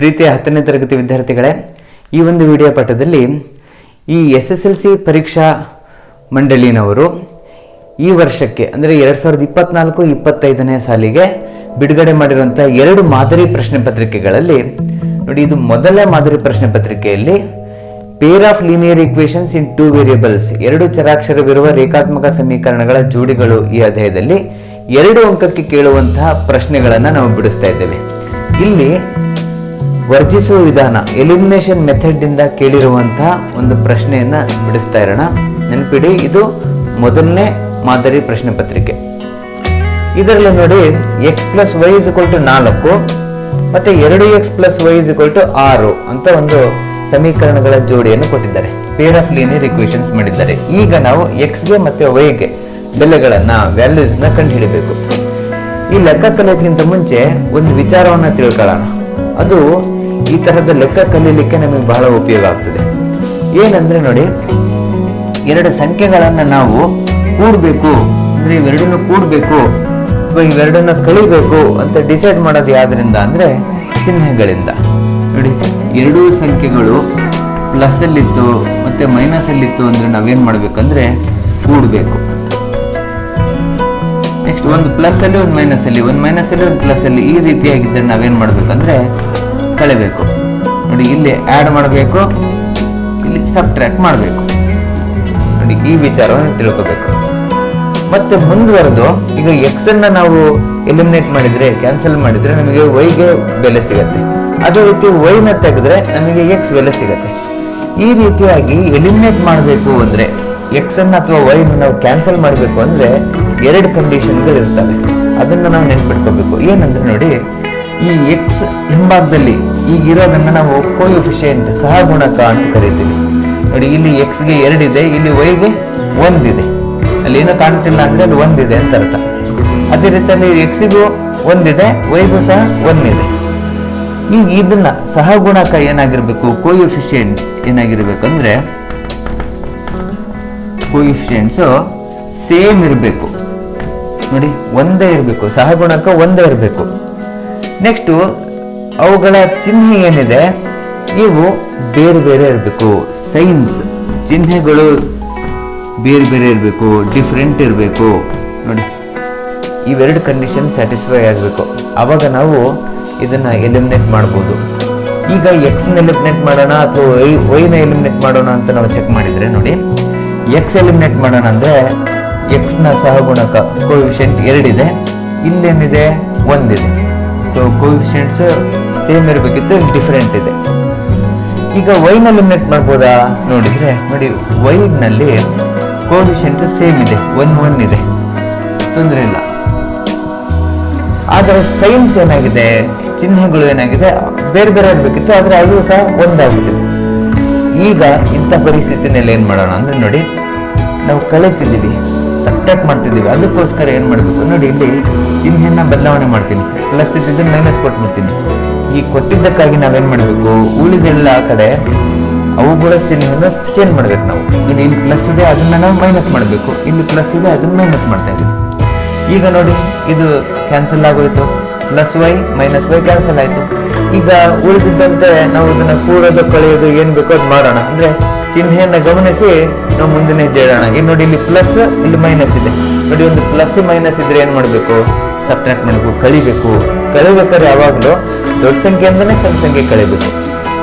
ಪ್ರೀತಿಯ ಹತ್ತನೇ ತರಗತಿ ವಿದ್ಯಾರ್ಥಿಗಳೇ, ಈ ಒಂದು ವಿಡಿಯೋ ಪಾಠದಲ್ಲಿ ಈ ಎಸ್ ಎಸ್ ಎಲ್ ಸಿ ಪರೀಕ್ಷಾ ಮಂಡಳಿನವರು ಈ ವರ್ಷಕ್ಕೆ, ಅಂದರೆ ಎರಡು ಸಾವಿರದ ಇಪ್ಪತ್ನಾಲ್ಕು, ಇಪ್ಪತ್ತೈದನೇ ಸಾಲಿಗೆ ಬಿಡುಗಡೆ ಮಾಡಿರುವಂಥ ಎರಡು ಮಾದರಿ ಪ್ರಶ್ನೆ ಪತ್ರಿಕೆಗಳಲ್ಲಿ, ನೋಡಿ ಇದು ಮೊದಲ ಮಾದರಿ ಪ್ರಶ್ನೆ ಪತ್ರಿಕೆಯಲ್ಲಿ pair of linear equations in two variables ಎರಡು ಚರಾಕ್ಷರವಿರುವ ರೇಖಾತ್ಮಕ ಸಮೀಕರಣಗಳ ಜೋಡಿಗಳು ಈ ಅಧ್ಯಾಯದಲ್ಲಿ ಎರಡು ಅಂಕಕ್ಕೆ ಕೇಳುವಂತಹ ಪ್ರಶ್ನೆಗಳನ್ನು ನಾವು ಬಿಡಿಸ್ತಾ ಇದ್ದೇವೆ. ಇಲ್ಲಿ ವರ್ಜಿಸುವ ವಿಧಾನ ಎಲಿಮಿನೇಷನ್ ಮೆಥಡ್ ಇಂದ ಕೇಳಿರುವಂತಹ ಒಂದು ಪ್ರಶ್ನೆಯನ್ನ ಬಿಡಿಸ್ತಾ ಇರೋಣ. ನೆನಪಿಡಿ, ಇದು ಮೊದಲನೇ ಮಾದರಿ ಪ್ರಶ್ನೆ ಪತ್ರಿಕೆ. ಇದರಲ್ಲಿ ನೋಡಿ x plus y is to ನಾಲ್ಕು, ಮತ್ತೆ ಎರಡು x plus y is to ಆರು ಅಂತ ಒಂದು ಸಮೀಕರಣಗಳ ಜೋಡಿಯನ್ನು ಕೊಟ್ಟಿದ್ದಾರೆ. ಪೇರ್ ಆಫ್ ಲೀನಿಯರ್ ಇಕ್ವೇಶನ್ಸ್ ಮಾಡಿದ್ದಾರೆ. ಈಗ ನಾವು ಎಕ್ಸ್ಗೆ ಮತ್ತೆ ವೈಗೆ ಬೆಲೆಗಳನ್ನ ವ್ಯಾಲ್ಯೂಸ್ನ ಕಂಡುಹಿಡಬೇಕು. ಈ ಲೆಕ್ಕ ಕಲಿಯೋದಕ್ಕಿಂತ ಮುಂಚೆ ಒಂದು ವಿಚಾರವನ್ನ ತಿಳ್ಕೊಳ್ಳೋಣ. ಅದು ಈ ತರಹದ ಲೆಕ್ಕ ಕಲೀಲಿಕ್ಕೆ ನಮಗೆ ಬಹಳ ಉಪಯೋಗ ಆಗ್ತದೆ. ಏನಂದ್ರೆ ನೋಡಿ, ಎರಡು ಸಂಖ್ಯೆಗಳನ್ನು ನಾವು ಕೂಡಬೇಕು, ಅಂದ್ರೆ ಇವೆರಡನ್ನು ಕೂಡಬೇಕು, ಅಥವಾ ಇವೆರಡನ್ನ ಕಳಿಬೇಕು ಅಂತ ಡಿಸೈಡ್ ಮಾಡೋದು ಯಾವ್ದರಿಂದ ಅಂದ್ರೆ ಚಿಹ್ನೆಗಳಿಂದ. ನೋಡಿ, ಎರಡೂ ಸಂಖ್ಯೆಗಳು ಪ್ಲಸ್ ಅಲ್ಲಿತ್ತು, ಮತ್ತೆ ಮೈನಸ್ ಅಲ್ಲಿತ್ತು ಅಂದ್ರೆ ನಾವೇನ್ ಮಾಡ್ಬೇಕಂದ್ರೆ ಕೂಡಬೇಕು. ನೆಕ್ಸ್ಟ್ ಒಂದು ಪ್ಲಸ್ ಅಲ್ಲಿ, ಒಂದು ಮೈನಸ್ ಅಲ್ಲಿ, ಒಂದು ಮೈನಸ್ ಅಲ್ಲಿ, ಒಂದು ಪ್ಲಸ್ ಅಲ್ಲಿ ಈ ರೀತಿಯಾಗಿದ್ದರೆ ನಾವೇನ್ ಮಾಡ್ಬೇಕಂದ್ರೆ ಕಳೆಬೇಕು. ನೋಡಿ, ಇಲ್ಲಿ ಆ್ಯಡ್ ಮಾಡಬೇಕು. ಇಲ್ಲಿ ಸಬ್ಟ್ರ್ಯಾಕ್ಟ್ ಮಾಡಬೇಕು. ನೋಡಿ, ಈ ವಿಚಾರವನ್ನು ತಿಳ್ಕೋಬೇಕು. ಮತ್ತೆ ಮುಂದುವರೆದು, ಈಗ ಎಕ್ಸನ್ನು ನಾವು ಎಲಿಮಿನೇಟ್ ಮಾಡಿದ್ರೆ ಕ್ಯಾನ್ಸಲ್ ಮಾಡಿದ್ರೆ ನಮಗೆ ವೈಗೆ ಬೆಲೆ ಸಿಗತ್ತೆ. ಅದೇ ರೀತಿ ವೈನ ತೆಗೆದ್ರೆ ನಮಗೆ ಎಕ್ಸ್ ಬೆಲೆ ಸಿಗತ್ತೆ. ಈ ರೀತಿಯಾಗಿ ಎಲಿಮಿನೇಟ್ ಮಾಡಬೇಕು ಅಂದ್ರೆ ಎಕ್ಸನ್ನು ಅಥವಾ ವೈನ ನಾವು ಕ್ಯಾನ್ಸಲ್ ಮಾಡಬೇಕು ಅಂದ್ರೆ ಎರಡು ಕಂಡೀಷನ್ಗಳು ಇರ್ತವೆ. ಅದನ್ನ ನಾವು ನೆನ್ಪಿಟ್ಕೋಬೇಕು. ಏನಂದ್ರೆ ನೋಡಿ, ಈ ಎಕ್ಸ್ ಹಿಂಭಾಗದಲ್ಲಿ ಈಗ ಇರೋದನ್ನ ನಾವು ಕೋಎಫಿಷಿಯಂಟ್ ಸಹಗುಣಕ ಅಂತ ಕರಿತೀವಿ. ನೋಡಿ, ಇಲ್ಲಿ ಎಕ್ಸ್ಗೆ ಎರಡಿದೆ, ಇಲ್ಲಿ ವೈಗೆ ಒಂದಿದೆ. ಅಲ್ಲಿ ಏನೂ ಕಾಣ್ತಿಲ್ಲ ಅಂದ್ರೆ ಅಲ್ಲಿ ಒಂದಿದೆ ಅಂತ ಅರ್ಥ. ಅದೇ ರೀತಿಯಲ್ಲಿ ಎಕ್ಸಿಗೂ ಒಂದಿದೆ ವೈಗೂ ಸಹ ಒಂದಿದೆ. ಈಗ ಇದನ್ನ ಸಹಗುಣಕ ಏನಾಗಿರ್ಬೇಕು ಕೋಎಫಿಷಿಯಂಟ್ಸ್ ಏನಾಗಿರ್ಬೇಕು ಅಂದ್ರೆ ಕೋಎಫಿಷಿಯಂಟ್ಸು ಸೇಮ್ ಇರಬೇಕು. ನೋಡಿ, ಒಂದೇ ಇರಬೇಕು, ಸಹಗುಣಕ ಒಂದೇ ಇರಬೇಕು. ನೆಕ್ಸ್ಟು ಅವುಗಳ ಚಿಹ್ನೆ ಏನಿದೆ? ಇವು ಬೇರೆ ಬೇರೆ ಇರಬೇಕು. ಸೈನ್ಸ್ ಚಿಹ್ನೆಗಳು ಬೇರೆ ಬೇರೆ ಇರಬೇಕು ಡಿಫ್ರೆಂಟ್ ಇರಬೇಕು. ನೋಡಿ, ಇವೆರಡು ಕಂಡೀಷನ್ ಸ್ಯಾಟಿಸ್ಫೈ ಆಗಬೇಕು. ಆವಾಗ ನಾವು ಇದನ್ನು ಎಲಿಮಿನೇಟ್ ಮಾಡ್ಬೋದು. ಈಗ ಎಕ್ಸ್ನ ಎಲಿಮಿನೇಟ್ ಮಾಡೋಣ ಅಥವಾ ವೈ ವೈನ ಎಲಿಮಿನೇಟ್ ಮಾಡೋಣ ಅಂತ ನಾವು ಚೆಕ್ ಮಾಡಿದರೆ ನೋಡಿ ಎಕ್ಸ್ ಎಲಿಮಿನೇಟ್ ಮಾಡೋಣ ಅಂದರೆ ಎಕ್ಸ್ನ ಸಹಗುಣಕ ಕೋವಿಷೆಂಟ್ ಎರಡಿದೆ. ಇಲ್ಲೇನಿದೆ? ಒಂದಿದೆ. ಸೊ ಕೋವಿಷೆಂಟ್ಸ್ ಸೇಮ್ ಇರಬೇಕಿತ್ತು ಡಿಫರೆಂಟ್ ಇದೆ. ಈಗ ವೈನಲ್ಲಿ ಎಲಿಮಿನೇಟ್ ಮಾಡ್ಬೋದಾ? ನೋಡಿದರೆ, ನೋಡಿ ವೈನಲ್ಲಿ ಕೋವಿಶೆಂಟ್ ಸೇಮ್ ಇದೆ ಒನ್ ಒನ್ ಇದೆ. ತೊಂದರೆ ಇಲ್ಲ. ಆದರೆ ಸೈನ್ಸ್ ಏನಾಗಿದೆ? ಚಿಹ್ನೆಗಳು ಏನಾಗಿದೆ? ಬೇರೆ ಬೇರೆ ಇರಬೇಕಿತ್ತು ಆದರೆ ಅದು ಸಹ ಒಂದಾಗಿದೆ ಈಗ ಇಂಥ ಪರಿಸ್ಥಿತಿನಲ್ಲಿ ಏನು ಮಾಡೋಣ ಅಂದರೆ ನೋಡಿ, ನಾವು ಕಳೀತಿದ್ದೀವಿ ಸಬ್ಟ್ರಾಕ್ಟ್ ಮಾಡ್ತಿದ್ದೀವಿ. ಅದಕ್ಕೋಸ್ಕರ ಏನು ಮಾಡಬೇಕು? ನೋಡಿ, ಇಲ್ಲಿ ಚಿಹ್ನೆಯನ್ನು ಬದಲಾವಣೆ ಮಾಡ್ತೀನಿ. ಪ್ಲಸ್ ಇದ್ದಿದ್ದನ್ನು ಮೈನಸ್ ಕೊಟ್ಬಿಡ್ತೀನಿ. ಈ ಕೊಟ್ಟಿದ್ದಕ್ಕಾಗಿ ನಾವೇನು ಮಾಡಬೇಕು? ಉಳಿದೆಲ್ಲ ಕಡೆ ಅವುಗಳ ಚಿಹ್ನೆಯನ್ನು ಚೇಂಜ್ ಮಾಡ್ಬೇಕು ನಾವು. ಇಲ್ಲಿ ಇಲ್ಲಿ ಪ್ಲಸ್ ಇದೆ, ಅದನ್ನ ನಾವು ಮೈನಸ್ ಮಾಡಬೇಕು. ಇಲ್ಲಿ ಪ್ಲಸ್ ಇದೆ, ಅದನ್ನ ಮೈನಸ್ ಮಾಡ್ತಾ ಇದ್ದೀವಿ. ಈಗ ನೋಡಿ, ಇದು ಕ್ಯಾನ್ಸಲ್ ಆಗೋಯ್ತು. Plus y minus y cancel ಆಯ್ತು. ಈಗ ಉಳಿದಿದ್ದಂತೆ ನಾವು ಇದನ್ನು ಕೂರೋದು ಕಳೆಯೋದು ಏನು ಬೇಕೋ ಅದು ಮಾಡೋಣ. ಅಂದ್ರೆ ಚಿಹ್ನೆಯನ್ನು ಗಮನಿಸಿ ನಾವು ಮುಂದಿನ ಜೇಡೋಣ. ಈಗ ನೋಡಿ, ಇಲ್ಲಿ ಪ್ಲಸ್ ಇಲ್ಲಿ ಮೈನಸ್ ಇದೆ. ನೋಡಿ, ಒಂದು ಪ್ಲಸ್ ಮೈನಸ್ ಇದ್ರೆ ಏನು ಮಾಡಬೇಕು? ಸಪ್ರೇಟ್ ಮಾಡಬೇಕು, ಕಳಿಬೇಕು. ಕಳಿಬೇಕಾದ್ರೆ ಯಾವಾಗಲೂ ದೊಡ್ಡ ಸಂಖ್ಯೆಯಿಂದನೇ ಸಣ್ಣ ಸಂಖ್ಯೆ ಕಳಿಬೇಕು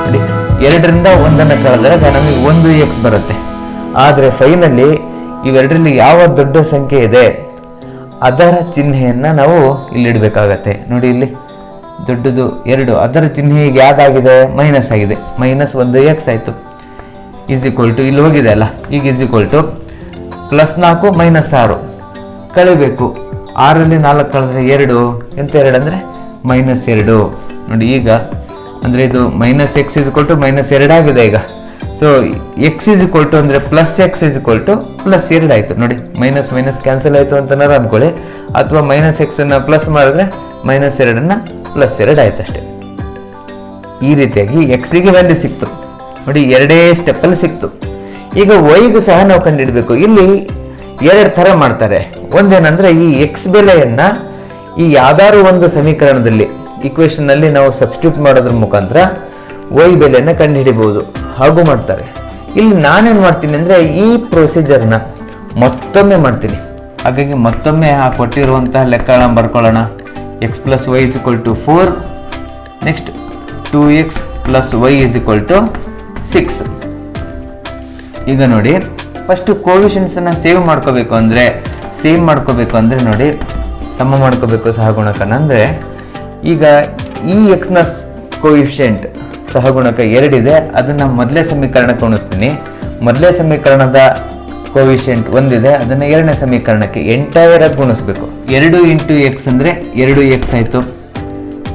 ನೋಡಿ, ಎರಡರಿಂದ ಒಂದನ್ನು ಕಳೆದಾಗ ನಮಗೆ ಒಂದು ಎಕ್ಸ್ ಬರುತ್ತೆ. ಆದರೆ ಫೈನಲ್ಲಿ ಇವೆರಡರಲ್ಲಿ ಯಾವ ದೊಡ್ಡ ಸಂಖ್ಯೆ ಇದೆ, ಅದರ ಚಿಹ್ನೆಯನ್ನ ನಾವು ಇಲ್ಲಿ ಇಡಬೇಕಾಗತ್ತೆ. ನೋಡಿ ಇಲ್ಲಿ ದೊಡ್ಡದು ಎರಡು, ಅದರ ಚಿಹ್ನೆ ಈಗ ಯಾವ್ದಾಗಿದೆ ಮೈನಸ್ ಆಗಿದೆ. ಮೈನಸ್ ಒಂದು ಎಕ್ಸ್ ಆಯಿತು. ಈಸ್ ಈಕ್ವಲ್ ಟು ಇಲ್ಲಿ ಹೋಗಿದೆ ಅಲ್ಲ? ಈಗ ಈಸ್ ಈಕ್ವಲ್ ಟು ಪ್ಲಸ್ ನಾಲ್ಕು ಮೈನಸ್ ಆರು. ಕಳಿಬೇಕು ಆರಲ್ಲಿ ನಾಲ್ಕು ಕಳೆದ್ರೆ ಎರಡು, ಎಂತ ಎರಡು ಅಂದರೆ ಮೈನಸ್ ಎರಡು. ನೋಡಿ ಈಗ, ಅಂದರೆ ಇದು minus x is to minus ಎರಡಾಗಿದೆ ಈಗ. So x is equal to ಅಂದರೆ plus x is equal to plus ಎರಡು ಆಯಿತು. ನೋಡಿ ಮೈನಸ್ ಮೈನಸ್ ಕ್ಯಾನ್ಸಲ್ ಆಯಿತು ಅಂತನಾರು ಅಂದ್ಕೊಳ್ಳಿ ಅಥವಾ ಮೈನಸ್ ಎಕ್ಸನ್ನು ಪ್ಲಸ್ ಮಾಡಿದ್ರೆ ಮೈನಸ್ ಎರಡನ್ನು ಪ್ಲಸ್ ಎರಡು ಆಯ್ತು ಅಷ್ಟೇ. ಈ ರೀತಿಯಾಗಿ ಎಕ್ಸಿಗೆ ವ್ಯಾಲ್ಯೂ ಸಿಕ್ತು. ನೋಡಿ, ಎರಡೇ ಸ್ಟೆಪ್ಪಲ್ಲಿ ಸಿಕ್ತು. ಈಗ ವೈಗೂ ಸಹ ನಾವು ಕಂಡುಹಿಡಬೇಕು ಇಲ್ಲಿ ಎರಡು ಥರ ಮಾಡ್ತಾರೆ. ಒಂದೇನಂದರೆ ಈ ಎಕ್ಸ್ ಬೆಲೆಯನ್ನ ಈ ಯಾವ್ದಾದ್ರು ಒಂದು ಸಮೀಕರಣದಲ್ಲಿ ಇಕ್ವೇಷನ್ನಲ್ಲಿ ನಾವು ಸಬ್ಸ್ಟಿಟ್ಯೂಟ್ ಮಾಡೋದ್ರ ಮುಖಾಂತರ ವೈ ಬೆಲೆಯನ್ನು ಕಂಡುಹಿಡಿಬೋದು ಹಾಗೂ ಮಾಡ್ತಾರೆ. ಇಲ್ಲಿ ನಾನೇನು ಮಾಡ್ತೀನಿ ಅಂದರೆ ಈ ಪ್ರೊಸೀಜರ್ನ ಮತ್ತೊಮ್ಮೆ ಮಾಡ್ತೀನಿ. ಹಾಗಾಗಿ ಮತ್ತೊಮ್ಮೆ ಆ ಕೊಟ್ಟಿರುವಂತಹ ಲೆಕ್ಕಗಳನ್ನು ಬರ್ಕೊಳ್ಳೋಣ. X plus y is equal to four next two x plus y is equal to six ಈಗ ನೋಡಿ ಫಸ್ಟ್ ಕೋವಿಷನ್ಸನ್ನು ಸೇವ್ ಮಾಡ್ಕೋಬೇಕು ಅಂದರೆ ಸೇವ್ ಮಾಡ್ಕೋಬೇಕು ಅಂದರೆ ನೋಡಿ ಸಮ ಮಾಡ್ಕೋಬೇಕು ಸಹಗುಣಕನ. ಅಂದರೆ ಈಗ ಈ ಎಕ್ಸ್ನ ಕೋವಿಷೆಂಟ್ ಸಹಗುಣಕ ಎರಡಿದೆ, ಅದನ್ನು ಮೊದಲೇ ಸಮೀಕರಣಕ್ಕೆ ಉಣಿಸ್ತೀನಿ. ಮೊದಲೇ ಸಮೀಕರಣದ ಕೋವಿಷೆಂಟ್ ಒಂದಿದೆ, ಅದನ್ನು ಎರಡನೇ ಸಮೀಕರಣಕ್ಕೆ ಎಂಟೈರ್ ಆಗಿ ಗುಣಿಸ್ಬೇಕು ಎರಡು ಇಂಟು ಎಕ್ಸ್ ಅಂದರೆ ಎರಡು ಎಕ್ಸ್ ಆಯಿತು.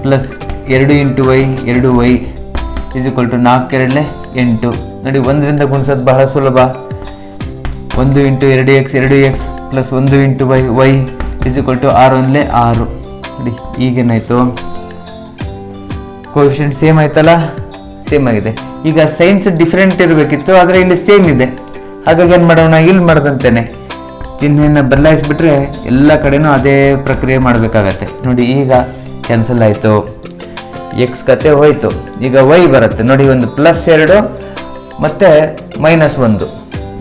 ಪ್ಲಸ್ ಎರಡು ಇಂಟು ವೈ ಎರಡು ವೈ ಇಸ್ ಈಕ್ವಲ್ ಟು ನಾಲ್ಕು ಎರಡಲೆ ಎಂಟು. ನೋಡಿ, ಒಂದರಿಂದ ಗುಣಿಸೋದು ಬಹಳ ಸುಲಭ. ಒಂದು ಇಂಟು ಎರಡು ಎಕ್ಸ್ ಎರಡು ಎಕ್ಸ್ ಪ್ಲಸ್ ಒಂದು into y y is equal to ಆರು ಒಂದಲೇ ಆರು ನೋಡಿ, ಈಗೇನಾಯಿತು? ಕೋಶನ್ ಸೇಮ್ ಆಯ್ತಲ್ಲ? ಸೇಮ್ ಆಗಿದೆ. ಈಗ ಸೈನ್ಸ್ ಡಿಫ್ರೆಂಟ್ ಇರಬೇಕಿತ್ತು, ಆದರೆ ಇಲ್ಲಿ ಸೇಮ್ ಇದೆ. ಹಾಗಾಗಿ ಏನು ಮಾಡೋಣ? ಇಲ್ಲಿ ಮಾಡ್ದಂತೇನೆ. ಚಿಹ್ನೆಯನ್ನು ಬದಲಾಯಿಸ್ಬಿಟ್ರೆ ಎಲ್ಲ ಕಡೆನೂ ಅದೇ ಪ್ರಕ್ರಿಯೆ ಮಾಡಬೇಕಾಗತ್ತೆ. ನೋಡಿ, ಈಗ ಕ್ಯಾನ್ಸಲ್ ಆಯಿತು. ಎಕ್ಸ್ ಕತೆ ಹೋಯ್ತು. ಈಗ ವೈ ಬರುತ್ತೆ. ನೋಡಿ, ಒಂದು ಪ್ಲಸ್ ಎರಡು, ಮತ್ತು ಮೈನಸ್ ಒಂದು.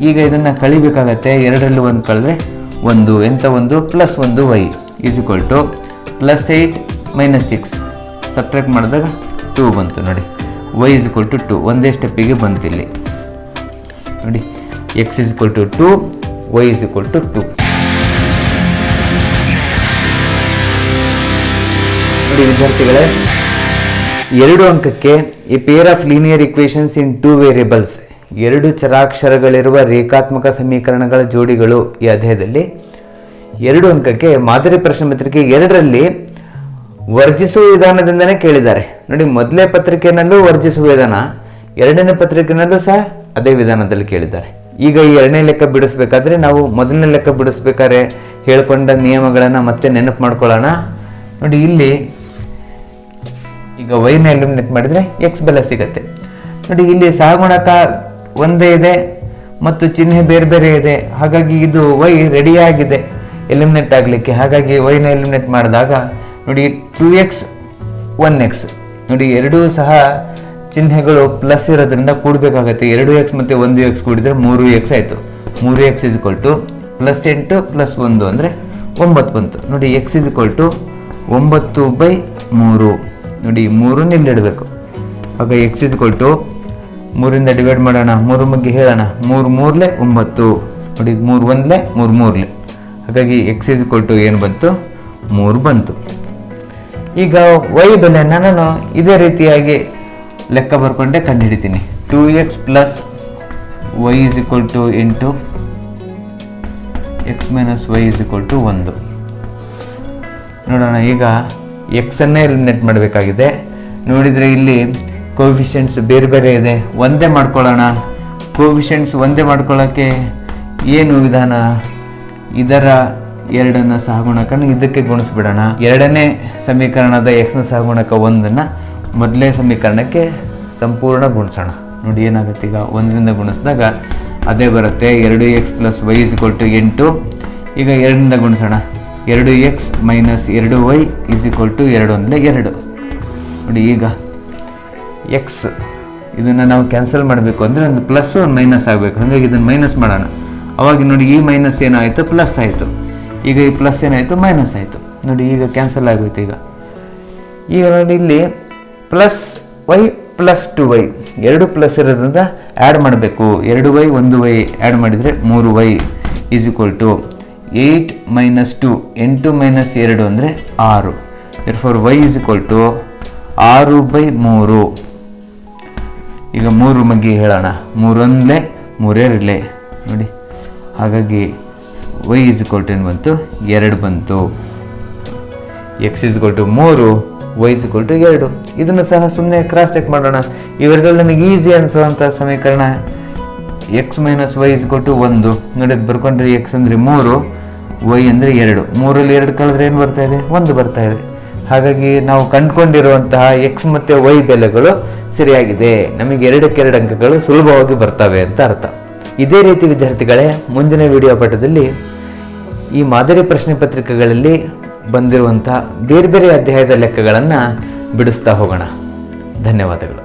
ಈಗ ಇದನ್ನು ಕಳಿಬೇಕಾಗತ್ತೆ. ಎರಡರಲ್ಲಿ ಒಂದು ಕಳೆದ್ರೆ ಒಂದು ಎಂಥ ಒಂದು ಪ್ಲಸ್ ಒಂದು y is equal to plus eight minus six separate ಮಾಡಿದಾಗ ಟೂ ಬಂತು ನೋಡಿ. Y is equal to two ಒಂದೇ ಸ್ಟೆಪ್ಪಿಗೆ ಬಂತು ಇಲ್ಲಿ. ನೋಡಿ. X is equal to two y is equal to two ನೋಡಿ ವಿದ್ಯಾರ್ಥಿಗಳೇ, ಎರಡು ಅಂಕಕ್ಕೆ a pair of linear equations in two variables ಎರಡು ಚರಾಕ್ಷರಗಳಿರುವ ರೇಖಾತ್ಮಕ ಸಮೀಕರಣಗಳ ಜೋಡಿಗಳು ಈ ಅಧ್ಯಾಯದಲ್ಲಿ ಎರಡು ಅಂಕಕ್ಕೆ ಮಾದರಿ ಪ್ರಶ್ನೆ ಪತ್ರಿಕೆ ಎರಡರಲ್ಲಿ ವರ್ಜಿಸುವ ವಿಧಾನದಿಂದನೇ ಕೇಳಿದ್ದಾರೆ. ನೋಡಿ ಮೊದಲನೇ ಪತ್ರಿಕೆಯಲ್ಲೂ ವರ್ಜಿಸುವ ವಿಧಾನ, ಎರಡನೇ ಪತ್ರಿಕೆಯಲ್ಲೂ ಸಹ ಅದೇ ವಿಧಾನದಲ್ಲಿ ಕೇಳಿದ್ದಾರೆ. ಈಗ ಈ ಎರಡನೇ ಲೆಕ್ಕ ಬಿಡಿಸ್ಬೇಕಾದ್ರೆ ನಾವು ಮೊದಲನೇ ಲೆಕ್ಕ ಬಿಡಿಸ್ಬೇಕಾದ್ರೆ ಹೇಳ್ಕೊಂಡ ನಿಯಮಗಳನ್ನು ಮತ್ತೆ ನೆನಪು ಮಾಡ್ಕೊಳ್ಳೋಣ. ನೋಡಿ, ಇಲ್ಲಿ ಈಗ ವೈನ ಎಲಿಮಿನೇಟ್ ಮಾಡಿದರೆ ಎಕ್ಸ್ ಬೆಲೆ ಸಿಗತ್ತೆ. ನೋಡಿ, ಇಲ್ಲಿ ಸಹಗುಣಕ ಒಂದೇ ಇದೆ ಮತ್ತು ಚಿಹ್ನೆ ಬೇರೆ ಬೇರೆ ಇದೆ. ಹಾಗಾಗಿ ಇದು ವೈ ರೆಡಿಯಾಗಿದೆ ಎಲಿಮಿನೇಟ್ ಆಗಲಿಕ್ಕೆ. ಹಾಗಾಗಿ ವೈನ ಎಲಿಮಿನೇಟ್ ಮಾಡಿದಾಗ ನೋಡಿ ಟೂ ಎಕ್ಸ್ ಒನ್ ಎಕ್ಸ್ ನೋಡಿ ಎರಡೂ ಸಹ ಚಿಹ್ನೆಗಳು ಪ್ಲಸ್ ಇರೋದ್ರಿಂದ ಕೂಡಬೇಕಾಗತ್ತೆ. ಎರಡು ಎಕ್ಸ್ ಮತ್ತು ಒಂದು ಎಕ್ಸ್ ಕೂಡಿದರೆ ಮೂರು ಎಕ್ಸ್ ಆಯಿತು. ಮೂರು ಎಕ್ಸ್ ಇಸ್ ಟು ಪ್ಲಸ್ ಎಂಟು ಪ್ಲಸ್ ಒಂದು ಅಂದರೆ ಒಂಬತ್ತು ಬಂತು. ನೋಡಿ ಎಕ್ಸ್ ಇಸ್ ಟು ಒಂಬತ್ತು ಬೈ ಮೂರು. ನೋಡಿ ಮೂರು ನಿಲ್ಲಿಡಬೇಕು ಆಗ ಎಕ್ಸ್ ಇಸ್ ಟು ಮೂರಿಂದ ಡಿವೈಡ್ ಮಾಡೋಣ. ಮೂರು ಬಗ್ಗೆ ಹೇಳೋಣ. ಮೂರು ಮೂರ್ಲೆ ಒಂಬತ್ತು. ನೋಡಿ, ಮೂರು ಒಂದ್ಲೆ, ಮೂರು ಮೂರಲೆ. ಹಾಗಾಗಿ ಎಕ್ಸ್ ಇಸ್ ಟು ಏನು ಬಂತು? ಮೂರು ಬಂತು. ಈಗ ವೈ ಬೆಲೆಯನ್ನು ನಾನು ಇದೇ ರೀತಿಯಾಗಿ ಲೆಕ್ಕ ಬರ್ಕೊಂಡೆ ಕಂಡುಹಿಡಿತೀನಿ. Two x plus y is equal to ಎಂಟು x minus y is equal to ಒಂದು. ನೋಡೋಣ, ಈಗ ಎಕ್ಸನ್ನೇ ಎಲಿಮಿನೇಟ್ ಮಾಡಬೇಕಾಗಿದೆ. ನೋಡಿದರೆ ಇಲ್ಲಿ ಕೋವಿಷೆಂಟ್ಸ್ ಬೇರೆ ಬೇರೆ ಇದೆ. ಒಂದೇ ಮಾಡ್ಕೊಳ್ಳೋಣ. ಕೋವಿಷನ್ಸ್ ಒಂದೇ ಮಾಡ್ಕೊಳ್ಳೋಕ್ಕೆ ಏನು ವಿಧಾನ? ಇದರ ಎರಡನ್ನು ಸಹಗುಣಕನ ಇದಕ್ಕೆ ಗುಣಿಸ್ಬಿಡೋಣ. ಎರಡನೇ ಸಮೀಕರಣದ ಎಕ್ಸ್ನ ಸಹಗುಣಕ ಒಂದನ್ನು ಮೊದಲನೇ ಸಮೀಕರಣಕ್ಕೆ ಸಂಪೂರ್ಣ ಗುಣಿಸೋಣ. ನೋಡಿ ಏನಾಗುತ್ತೆ ಈಗ? ಒಂದರಿಂದ ಗುಣಿಸಿದಾಗ ಅದೇ ಬರುತ್ತೆ. ಎರಡು x plus y is to ಎಂಟು. ಈಗ ಎರಡರಿಂದ ಗುಣಿಸೋಣ. ಎರಡು ಎಕ್ಸ್ ಮೈನಸ್ ಎರಡು ವೈ ಇಸ್ ಈಕ್ವಲ್ ಟು ಎರಡು ಅಂದರೆ ಎರಡು. ನೋಡಿ ಈಗ ಎಕ್ಸ್ ಇದನ್ನು ನಾವು ಕ್ಯಾನ್ಸಲ್ ಮಾಡಬೇಕು ಅಂದರೆ ಒಂದು ಪ್ಲಸ್ ಒಂದು ಮೈನಸ್ ಆಗಬೇಕು. ಹಾಗಾಗಿ ಇದನ್ನು ಮೈನಸ್ ಮಾಡೋಣ. ಅವಾಗ ನೋಡಿ ಈ ಮೈನಸ್ ಏನಾಯಿತು? ಪ್ಲಸ್ ಆಯಿತು. ಈಗ ಈ ಪ್ಲಸ್ ಏನಾಯಿತು? ಮೈನಸ್ ಆಯಿತು. ನೋಡಿ ಈಗ ಕ್ಯಾನ್ಸಲ್ ಆಗೋಯ್ತು ಈಗ. ಈಗ ನೋಡಿ ಇಲ್ಲಿ plus y plus two y ಎರಡು ಪ್ಲಸ್ ಇರೋದ್ರಿಂದ ಆ್ಯಡ್ ಮಾಡಬೇಕು. ಎರಡು ವೈ ಒಂದು ವೈ ಆ್ಯಡ್ ಮಾಡಿದರೆ ಮೂರು y is equal to eight minus two ಎಂಟು ಮೈನಸ್ ಎರಡು ಅಂದರೆ ಆರು. For y is equal to ಆರು ಬೈ ಮೂರು. ಈಗ ಮೂರು ಮಗ್ಗಿ ಹೇಳೋಣ. ಮೂರೊಂದಲೇ ಮೂರೇರಲೇ ನೋಡಿ. ಹಾಗಾಗಿ ವೈ ಇಸ್ ಇಕ್ವಲ್ ಟು ಏನು ಬಂತು, ಎರಡು ಬಂತು. ಎಕ್ಸ್ ಇಸ್ ಟು ಮೂರು ವೈ ಇಸ್ ಟು ಎರಡು. ಇದನ್ನು ಸಹ ಸುಮ್ಮನೆ ಕ್ರಾಸ್ ಚೆಕ್ ಮಾಡೋಣ. ಇವೆರಡಲ್ಲಿ ನಮಗೆ ಈಸಿ ಅನಿಸುವಂಥ ಸಮೀಕರಣ. X minus y is to ಒಂದು. ನೋಡಿ, ಅದು ಬರ್ಕೊಂಡ್ರೆ ಎಕ್ಸ್ ಅಂದರೆ ಮೂರು ವೈ ಅಂದರೆ ಎರಡು. ಮೂರಲ್ಲಿ ಎರಡು ಕಳೆದ್ರೆ ಏನು ಬರ್ತಾ ಇದೆ? ಒಂದು ಬರ್ತಾ ಇದೆ. ಹಾಗಾಗಿ ನಾವು ಕಂಡುಕೊಂಡಿರುವಂತಹ ಎಕ್ಸ್ ಮತ್ತು ವೈ ಬೆಲೆಗಳು ಸರಿಯಾಗಿದೆ. ನಮಗೆ ಎರಡಕ್ಕೆ ಎರಡು ಅಂಕಗಳು ಸುಲಭವಾಗಿ ಬರ್ತವೆ ಅಂತ ಅರ್ಥ. ಇದೇ ರೀತಿ ವಿದ್ಯಾರ್ಥಿಗಳೇ, ಮುಂದಿನ ವಿಡಿಯೋ ಪಾಠದಲ್ಲಿ ಈ ಮಾದರಿ ಪ್ರಶ್ನೆ ಪತ್ರಿಕೆಗಳಲ್ಲಿ ಬಂದಿರುವಂಥ ಬೇರೆ ಬೇರೆ ಅಧ್ಯಾಯದ ಲೆಕ್ಕಗಳನ್ನು ಬಿಡಿಸ್ತಾ ಹೋಗೋಣ. ಧನ್ಯವಾದಗಳು.